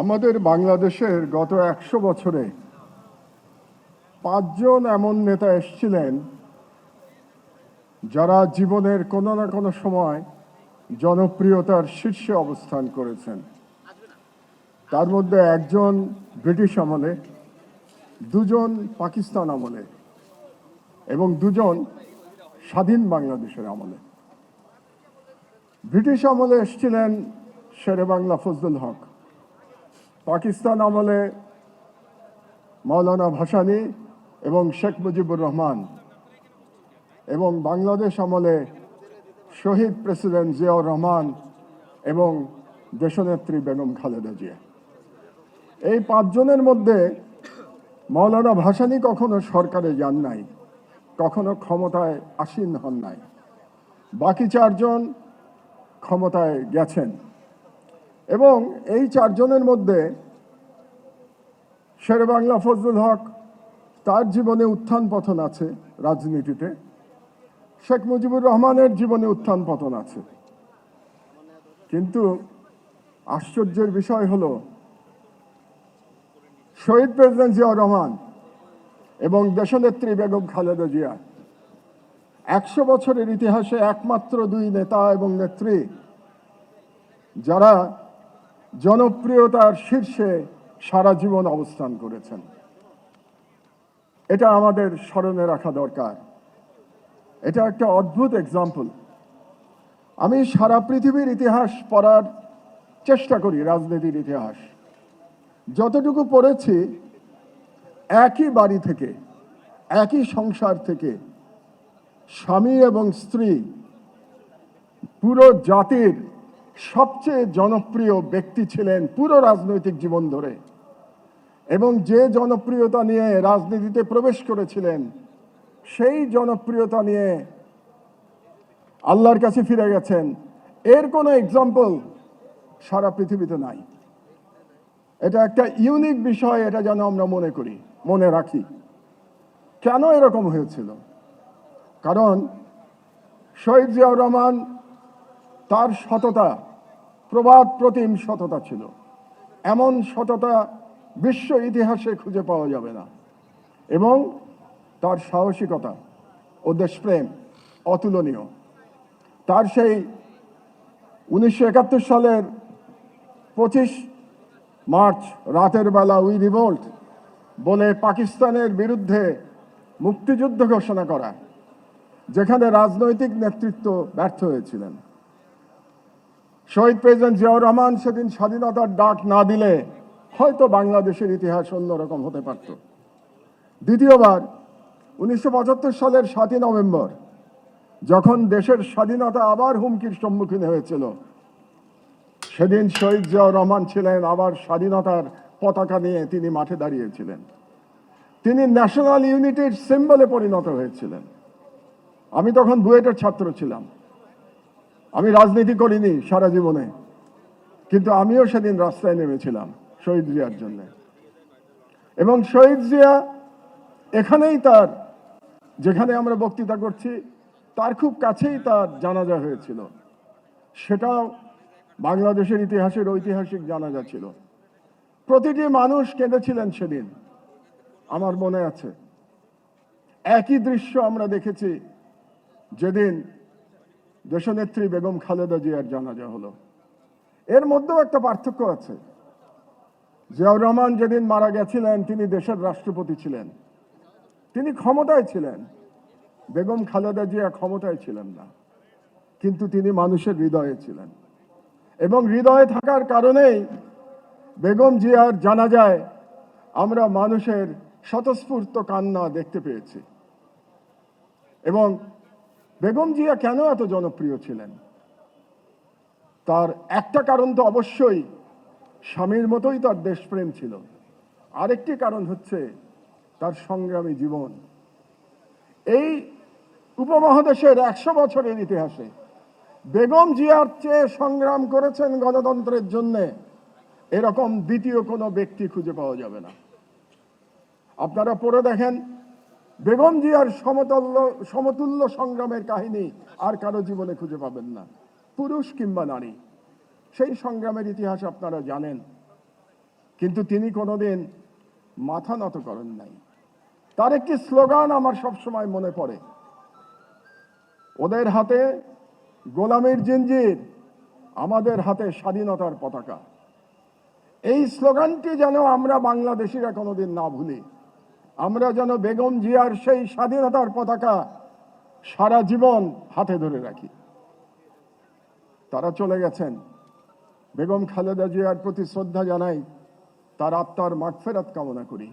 আমাদের বাংলাদেশের গত একশো বছরে পাঁচজন এমন নেতা এসেছিলেন যারা জীবনের কোনো না কোনো সময় জনপ্রিয়তার শীর্ষে অবস্থান করেছেন। তার মধ্যে একজন ব্রিটিশ আমলে, দুজন পাকিস্তান আমলে এবং দুজন স্বাধীন বাংলাদেশের আমলে। ব্রিটিশ আমলে এসেছিলেন শেরে বাংলা ফজলুল হক। পাকিস্তান আমলে মৌলানা ভাসানী এবং শেখ মুজিবুর রহমান এবং বাংলাদেশ আমলে শহীদ প্রেসিডেন্ট জিয়াউর রহমান এবং দেশনেত্রী বেগম খালেদা জিয়া। এই পাঁচজনের মধ্যে মৌলানা ভাসানী কখনো সরকারে যান নাই, কখনো ক্ষমতায় আসীন হন নাই। বাকি চারজন ক্ষমতায় গেছেন। এবং এই চারজনের মধ্যে শের বাংলা ফজলুল হক, তার জীবনে উত্থান পতন আছে রাজনীতিতে। শেখ মুজিবুর রহমানের জীবনে উত্থান পতন আছে। কিন্তু আশ্চর্যের বিষয় হল, শহীদ প্রেসিডেন্ট জিয়াউর রহমান এবং দেশনেত্রী বেগম খালেদা জিয়া একশো বছরের ইতিহাসে একমাত্র দুই নেতা এবং নেত্রী যারা জনপ্রিয়তার শীর্ষে সারা জীবন অবস্থান করেছেন। এটা আমাদের স্মরণে রাখা দরকার। এটা একটা অদ্ভুত এক্সাম্পল আমি সারা পৃথিবীর ইতিহাস পড়ার চেষ্টা করি রাজনীতির ইতিহাস। যতটুকু পড়েছি, একই বাড়ি থেকে, একই সংসার থেকে, স্বামী এবং স্ত্রী, পুরো জাতির সবচেয়ে জনপ্রিয় ব্যক্তি ছিলেন পুরো রাজনৈতিক জীবন ধরে। এবং যে জনপ্রিয়তা নিয়ে রাজনীতিতে প্রবেশ করেছিলেন, সেই জনপ্রিয়তা নিয়ে আল্লাহর কাছে ফিরে গেছেন। এর কোনো এক্সাম্পল সারা পৃথিবীতে নাই। এটা একটা ইউনিক বিষয়, এটা যেন আমরা মনে করি, মনে রাখি। কেন এরকম হয়েছিল? কারণ শহীদ জিয়াউর রহমান তার সততা প্রবাদ প্রতিম সততা ছিল। এমন সততা বিশ্ব ইতিহাসে খুঁজে পাওয়া যাবে না। এবং তার সাহসিকতা ও দেশপ্রেম অতুলনীয়। তার সেই উনিশশো একাত্তর সালের পঁচিশ মার্চ রাতের বেলা উই রিভোল্ট বলে পাকিস্তানের বিরুদ্ধে মুক্তিযুদ্ধ ঘোষণা করা, যেখানে রাজনৈতিক নেতৃত্ব ব্যর্থ হয়েছিলেন। শহীদ প্রেসিডেন্ট জিয়াউর রহমান সেদিন স্বাধীনতার ডাক না দিলে হয়তো বাংলাদেশের ইতিহাস অন্যরকম হতে পারত। দ্বিতীয়বার, উনিশশো পঁচাত্তর সালের সাতই নভেম্বর, যখন দেশের স্বাধীনতা আবার হুমকির সম্মুখীন হয়েছিল, সেদিন শহীদ জিয়াউর রহমান ছিলেন আবার স্বাধীনতার পতাকা নিয়ে তিনি মাঠে দাঁড়িয়েছিলেন। তিনি ন্যাশনাল ইউনিটির সিম্বলে পরিণত হয়েছিলেন। আমি তখন বুয়েটের ছাত্র ছিলাম। আমি রাজনীতি করিনি সারা জীবনে, কিন্তু আমিও সেদিন রাস্তায় নেমেছিলাম শহীদ জিয়ার জন্য। এবং শহীদ জিয়া এখানেই তার, যেখানে আমরা বক্তৃতা করছি, তার খুব কাছেই তার জানাজা হয়েছিল। সেটাও বাংলাদেশের ইতিহাসের ঐতিহাসিক জানাজা ছিল। প্রতিটি মানুষ কেঁদেছিলেন সেদিন, আমার মনে আছে। একই দৃশ্য আমরা দেখেছি যেদিন দেশনেত্রী বেগম খালেদা জিয়ার জানাজা হলো। এর মধ্যেও একটা পার্থক্য আছে। জিয়াউর রহমান যেদিন মারা গেছিলেন, তিনি দেশের রাষ্ট্রপতি ছিলেন। তিনি ক্ষমতায় ছিলেন। বেগম খালেদা জিয়া ক্ষমতায় ছিলেন না। কিন্তু তিনি মানুষের হৃদয়ে ছিলেন। এবং হৃদয়ে থাকার কারণেই বেগম জিয়ার জানা যায় আমরা মানুষের স্বতঃস্ফূর্ত কান্না দেখতে পেয়েছি। এবং বেগম জিয়া কেন এত জনপ্রিয় ছিলেন? তার একটা কারণ তো অবশ্যই, স্বামীর মতোই তার দেশপ্রেম ছিল। আরেকটি কারণ হচ্ছে তার সংগ্রামী জীবন। এই উপমহাদেশের একশো বছরের ইতিহাসে বেগম জিয়ার চেয়ে সংগ্রাম করেছেন গণতন্ত্রের জন্যে এরকম দ্বিতীয় কোনো ব্যক্তি খুঁজে পাওয়া যাবে না। আপনারা পড়ে দেখেন বেগম জিয়ার সমতুল্য সমতুল্য সংগ্রামের কাহিনী আর কারও জীবনে খুঁজে পাবেন না। পুরুষ কিংবা নারী, সেই সংগ্রামের ইতিহাস আপনারা জানেন। কিন্তু তিনি কোনোদিন মাথা নত করেন নাই। তার একটি স্লোগান আমার সবসময় মনে পড়ে। ওদের হাতে গোলামের জিঞ্জির আমাদের হাতে স্বাধীনতার পতাকা। এই স্লোগানটি যেন আমরা বাংলাদেশিরা কোনোদিন না ভুলি। আমরা যেন বেগম জিয়ার সেই স্বাধীনতার পতাকা সারা জীবন হাতে ধরে রাখি। তারা চলে গেছেন। বেগম খালেদা জিয়ার প্রতি শ্রদ্ধা জানাই তার আত্মার মাঠ ফেরাত কামনা করি।